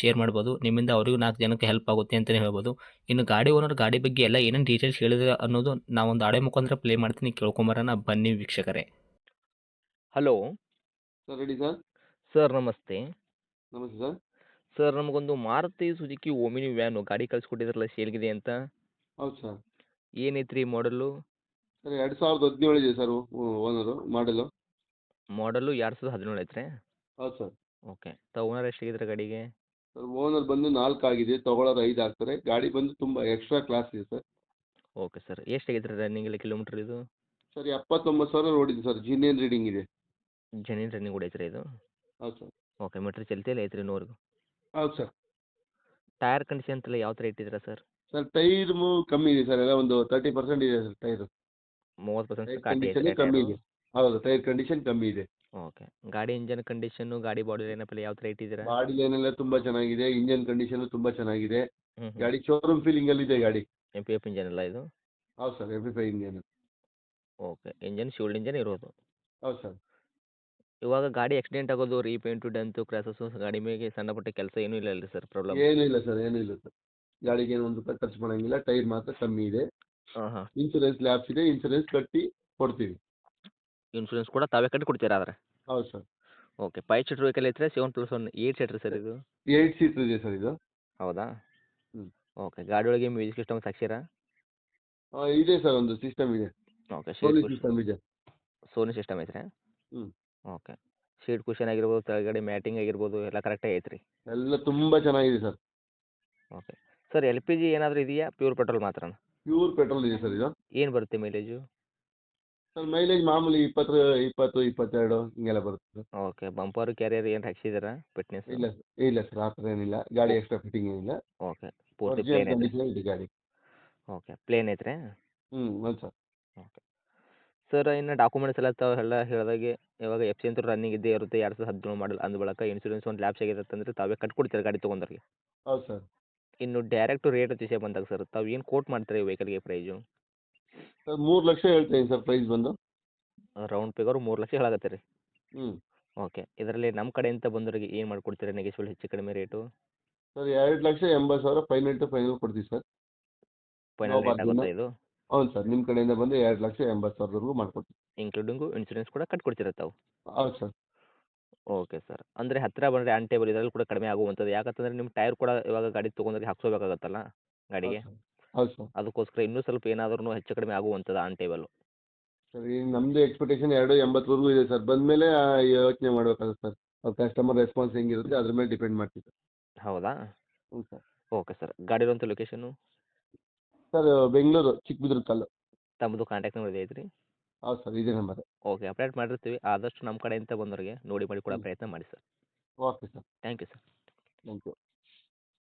Share ಮಾಡ್ಬೋದು. ನಿಮ್ಮಿಂದ ಅವರಿಗೂ ನಾಲ್ಕು ಜನಕ್ಕೆ ಹೆಲ್ಪ್ ಆಗುತ್ತೆ ಅಂತಲೇ ಹೇಳ್ಬೋದು. ಇನ್ನು ಗಾಡಿ ಓನರ್ ಗಾಡಿ ಬಗ್ಗೆ ಎಲ್ಲ ಏನೇನು ಡೀಟೇಲ್ಸ್ ಹೇಳಿದ್ರೆ ಅನ್ನೋದು ನಾವೊಂದು ಆಡೆ ಮುಖಾಂತರ ಪ್ಲೇ ಮಾಡ್ತೀನಿ. ಕೇಳ್ಕೊಂಬರೋಣ. ಬನ್ನಿ ವೀಕ್ಷಕರೇ. Hello sir ready sir sir ನಮಸ್ತೆ. ನಮಸ್ತೆ ಸರ್ ಸರ್ ನಮಗೊಂದು ಮಾರುತಿ ಸುಜುಕಿ ಓಮಿನಿ ವ್ಯಾನು ಗಾಡಿ ಕಳಿಸ್ಕೊಟ್ಟಿದ್ರಲ್ಲ ಸೇಲ್ಗಿದೆ ಅಂತ? ಹೌದು ಸರ್ ಏನೈತ್ರಿ ಮಾಡಲು ಸರ್ ಎರಡು ಸಾವಿರದ ಹದಿನೇಳು ಇದೆ ಸರ್ ಓನರು ಮಾಡಲು ಮಾಡಲು ಎರಡು ಸಾವಿರದ ಹದಿನೇಳು ಐತ್ರಿ? ಹೌದು ಸರ್ ಓಕೆ ತ ಓನರ್ ಎಷ್ಟಾಗಿದ್ರೆ ಗಾಡಿಗೆ? ಸರ್ ಓನರ್ ಬಂದು ನಾಲ್ಕು ಆಗಿದೆ ತೊಗೊಳೋರು ಐದು ಆಗ್ತಾರೆ. ಗಾಡಿ ಬಂದು ತುಂಬ ಎಕ್ಸ್ಟ್ರಾ ಕ್ಲಾಸ್ ಇದೆ ಸರ್. ಓಕೆ ಸರ್ ಎಷ್ಟಾಗೈತ್ರಿ ರನ್ನಿಂಗ್ ಇಲ್ಲ ಕಿಲೋಮೀಟ್ರ್ ಇದು? ಸರ್ ಎಪ್ಪತ್ತೊಂಬತ್ತು ಸಾವಿರ ಓಡಿದೆ ಸರ್ ಜಿನಿಯನ್ ರೀಡಿಂಗ್ ಇದೆ. ಜನಿನ್ ರನ್ನಿಂಗ್ ಹೊಡೈತ್ರಿ ಇದು? ಹೌದು ಸರ್. ಓಕೆ ಮೀಟ್ರ್ ಚಲ್ತಿಲ್ಲ ಐತ್ರಿ ನೂರು ಹೌದು ಸರ್. ಟೈರ್ ಕಂಡೀಷನ್ ಎಲ್ಲ ಯಾವ ಥರ ಇಟ್ಟಿದ್ದೀರಾ ಸರ್? ಸರ್ ಟೈರ್ ಕಮ್ಮಿ ಇದೆ ಸರ್ ಎಲ್ಲ ಒಂದು ತರ್ಟಿ ಪರ್ಸೆಂಟ್ ಇದೆ ಸರ್ ಟೈರು. ಮೂವತ್ತು ಪರ್ಸೆಂಟ್ ಕಂಡೀಷನ್ ಕಮ್ಮಿ ಇದೆ. ಹೌದು ಟೈರ್ ಕಂಡೀಷನ್ ಕಮ್ಮಿ ಇದೆ. ಓಕೆ. ಗಾಡಿ ಇಂಜನ್ ಕಂಡೀಷನ್ ಗಾಡಿ ಬಾಡಿ ಏನಪ್ಪ ಯಾವ ತರ ಇಟ್ಟಿದ್ದೀರಾ? ಬಾಡಿ ಏನೆಲ್ಲ ತುಂಬಾ ಚೆನ್ನಾಗಿದೆ ಇಂಜಿನ್ ಕಂಡೀಷನ್ ತುಂಬಾ ಚೆನ್ನಾಗಿದೆ. ಗಾಡಿ ಶೋರೂಮ್ ಫೀಲಿಂಗ್ ಅಲ್ಲಿ ಇದೆ ಗಾಡಿ. ಎಂ ಪಿ ಎಫ್ ಇಂಜನ್ ಅಲ್ಲ ಇದು? ಹೌದು ಸರ್ ಎಫ್ ಫೈ ಇಂಜನ್ ಓಕೆ ಇಂಜಿನ್ ಶೋಲ್ಡ್ ಇಂಜನ್ ಇರೋದು? ಹೌದು ಸರ್. ಇವಾಗ ಗಾಡಿ ಆಕ್ಸಿಡೆಂಟ್ ಆಗೋದು ರೀಪೇಂಟು ಡೆಂತು ಕ್ರಾಸಸ್ ಗಾಡಿ ಮೇಲೆ ಸಣ್ಣ ಪುಟ್ಟ ಕೆಲಸ ಏನೂ ಇಲ್ಲ ಅಲ್ರಿ ಸರ್ ಪ್ರಾಬ್ಲಮ್ ಏನೂ ಇಲ್ಲ ಸರ್ ಏನೂ ಇಲ್ಲ ಸರ್. ಗಾಡಿಗೆ ಏನು ಒಂದು ರೂಪಾಯಿ ಖರ್ಚು ಮಾಡಂಗಿಲ್ಲ ಟೈರ್ ಮಾತ್ರ ಕಮ್ಮಿ ಇದೆ. ಹಾಂ ಹಾಂ. ಇನ್ಸೂರೆನ್ಸ್ ಲ್ಯಾಬ್ಸ್ ಇದೆ ಇನ್ಸೂರೆನ್ಸ್ ಕಟ್ಟಿ ಕೊಡ್ತೀವಿ. ಇನ್ಶೂರೆನ್ಸ್ ಕೂಡ ತಾವೇ ಕಟ್ಟಿ ಕೊಡ್ತೀರಾ ಆದರೆ? ಹೌದು sir. Okay five seater vehicle ಐತ್ರಿ seven plus one eight seater sir ಇದು? ಏಯ್ಟ್ ಸೀಟರ್ ಇದೆ ಸರ್ ಇದು. ಹೌದಾ? ಹ್ಮ್. ಓಕೆ ಗಾಡಿ ಒಳಗೆ ಮ್ಯೂಸಿಕ್ ಸಿಸ್ಟಮ್ ಸಾಕ್ಷಿರಾ ಆ, ಇದೆ ಸರ್ ಒಂದು ಸಿಸ್ಟಮ್ ಇದೆ. ಓಕೆ ಸೋನಿ ಶೀಟ್ ಸಿಸ್ಟಮ್ ಇದೆ. ಸೋನಿ ಸಿಸ್ಟಮ್ ಐತ್ರಿ? ಹ್ಮ್. ಓಕೆ ಸೀಟ್ ಕುಷನ್ ಆಗಿರ್ಬೋದು ಕೆಳಗಡೆ ಮ್ಯಾಟಿಂಗ್ ಆಗಿರ್ಬೋದು ಎಲ್ಲ ಕರೆಕ್ಟಾಗಿ ಐತ್ರಿ? ಎಲ್ಲ ತುಂಬಾ ಚೆನ್ನಾಗಿದೆ sir. Okay sir L P G ಏನಾದರೂ ಇದೆಯಾ? ಪ್ಯೂರ್ ಪೆಟ್ರೋಲ್ ಮಾತ್ರ ಪ್ಯೂರ್ ಪೆಟ್ರೋಲ್ ಇದೆ ಸರ್ ಇದು. ಏನು ಬರುತ್ತೆ ಮೈಲೇಜು ಸರ್ ಮೈಲೇಜ್ ಮಾಮೂಲಿ ಇಪ್ಪತ್ತು ಇಪ್ಪತ್ತು ಇಪ್ಪತ್ತೆರಡು ಹಿಂಗೆಲ್ಲ ಬರುತ್ತೆ ಸರ್ ಓಕೆ ಬಂಪರ್ ಕ್ಯಾರಿಯರ್ ಏನು ಹಾಕ್ಸಿದ್ದೀರಾ ಫಿಟ್ನೆಸ್ ಇಲ್ಲ ಇಲ್ಲ ಸರ್ ಆ ಥರ ಏನಿಲ್ಲ. ಗಾಡಿ ಎಕ್ಸ್ಟ್ರಾ ಫಿಟ್ಟಿಂಗ್ ಏನಿಲ್ಲ. ಓಕೆ ಪೂರ್ತಿ ಪ್ಲೇನ್ ಇದೆ. ಗಾಡಿ. ಓಕೆ ಪ್ಲೇನ್ ಐತ್ರಿ? ಹ್ಞೂ ಹೌದು ಸರ್ ಓಕೆ ಸರ್ ಇನ್ನು ಡಾಕ್ಯುಮೆಂಟ್ಸ್ ಎಲ್ಲ ತಾವು ಎಲ್ಲ ಹೇಳಿದಾಗೆ ಇವಾಗ ಎಫ್ ಸಿ ಅಂತೂ ರನ್ನಿಂಗ್ ಇದ್ದೇ ಇರುತ್ತೆ. ಎರಡು ಸಾವಿರದ ಹದಿನೇಳು ಮಾಡಲ್ ಅಂದ ಬಳಕ ಇನ್ಶೂರೆನ್ಸ್ ಒಂದು ಲ್ಯಾಬ್ಸ್ ಆಗಿರುತ್ತೆ ಅಂದರೆ ತಾವೇ ಕಟ್ಕೊಡ್ತೀರಾ ಗಾಡಿ ತೊಗೊಂಡ್ರಿಗೆ? ಹೌದು ಸರ್ ಇನ್ನು ಡೈರೆಕ್ಟ್ ರೇಟ್ ವಿಷಯ ಬಂದಾಗ ಸರ್ ತಾವು ಏನು ಕೋಟ್ ಮಾಡ್ತೀರಿ ವೆಹಿಕಲ್ಗೆ ಪ್ರೈಸು ಸರ್ ಮೂರು ಲಕ್ಷ ಹೇಳ್ತೀನಿ ಸರ್ ಪ್ರೈಸ್ ಬಂದು. ರೌಂಡ್ ಫಿಗರ್ ಮೂರು ಲಕ್ಷ ಹೇಳಾಕತ್ತೀರಿ. ಹ್ಞೂ ಓಕೆ ಇದರಲ್ಲಿ ನಮ್ಮ ಕಡೆಯಿಂದ ಬಂದವರಿಗೆ ಏನು ಮಾಡಿಕೊಡ್ತೀರಾ ನೆಗೆಶ್ವಲ್ ಹೆಚ್ಚು ಕಡಿಮೆ ರೇಟು ಸರ್ ಎರಡು ಲಕ್ಷ ಎಂಬತ್ತು ಸಾವಿರ ಫೈನಲ್ ಟು ಫೈನಲ್ ಕೊಡ್ತೀವಿ ಸರ್. ಫೈನಲ್ ನಾವು ರೇಟ್ ಆಗುತ್ತೆ ಇದು? ಹೌದು ಸರ್ ನಿಮ್ಮ ಕಡೆಯಿಂದ ಬಂದು ಎರಡು ಲಕ್ಷ ಎಂಬತ್ತು ಸಾವಿರದವರೆಗೂ ಮಾಡ್ಕೊಡ್ತೀವಿ. ಇನ್ಕ್ಲೂಡಿಂಗು ಇನ್ಶೂರೆನ್ಸ್ ಕೂಡ ಕಟ್ಕೊಡ್ತೀರಾ ತಾವು ಹೌದು ಸರ್. Okay sir. ಅಂದರೆ ಹತ್ತಿರ ಬಂದರೆ ಆನ್ ಟೇಬಲ್ ಇದರಲ್ಲಿ ಕೂಡ ಕಡಿಮೆ ಆಗುವಂಥದ್ದು. ಯಾಕಂತಂದರೆ ನಿಮ್ಮ ಟೈರ್ ಕೂಡ ಇವಾಗ ಗಾಡಿ ತೊಗೊಂಡ್ರೆ ಹಾಕ್ಸೋಬೇಕಾಗತ್ತಲ್ಲ ಗಾಡಿಗೆ? ಹೌದು ಸರ್. ಅದಕ್ಕೋಸ್ಕರ ಇನ್ನೂ ಸ್ವಲ್ಪ ಏನಾದ್ರೂ ಹೆಚ್ಚು ಕಡಿಮೆ ಆಗುವಂತದ ಆನ್ ಟೇಬಲ್ ಸರ್ ಈಗ ನಮ್ಮದು ಎಕ್ಸ್ಪೆಕ್ಟೇಷನ್ ಎರಡು ಎಂಬತ್ತವರೆಗೂ ಇದೆ ಸರ್. ಬಂದಮೇಲೆ ಯೋಚನೆ ಮಾಡಬೇಕಾಗುತ್ತೆ ಸರ್. ಅವ್ರ ಕಸ್ಟಮರ್ ರೆಸ್ಪಾನ್ಸ್ ಹೆಂಗಿರುತ್ತೆ ಅದ್ರ ಮೇಲೆ ಡಿಪೆಂಡ್ ಮಾಡ್ತೀವಿ ಸರ್. ಹೌದಾ? ಹ್ಞೂ ಸರ್. Okay sir. ಗಾಡಿ ಇರುವಂಥ ಲೊಕೇಶನ್ ಸರ್ ಬೆಂಗಳೂರು ಚಿಕ್ಕಬಿದ್ರ ಕಲ್ಲು ತಮ್ಮದು ಕಾಂಟ್ಯಾಕ್ಟ್ ನಂಬರ್ ಐತ್ರಿ? ಹೌದು ಸರ್ ಇದೇ ನಂಬರ್ ಓಕೆ ಅಪ್ಡೇಟ್ ಮಾಡಿರ್ತೀವಿ. ಆದಷ್ಟು ನಮ್ಮ ಕಡೆಯಿಂದ ಬಂದವರಿಗೆ ನೋಡಿ ಮಾಡಿ ಕೊಡೋ ಪ್ರಯತ್ನ ಮಾಡಿ sir. Okay sir. Thank you sir. Thank you.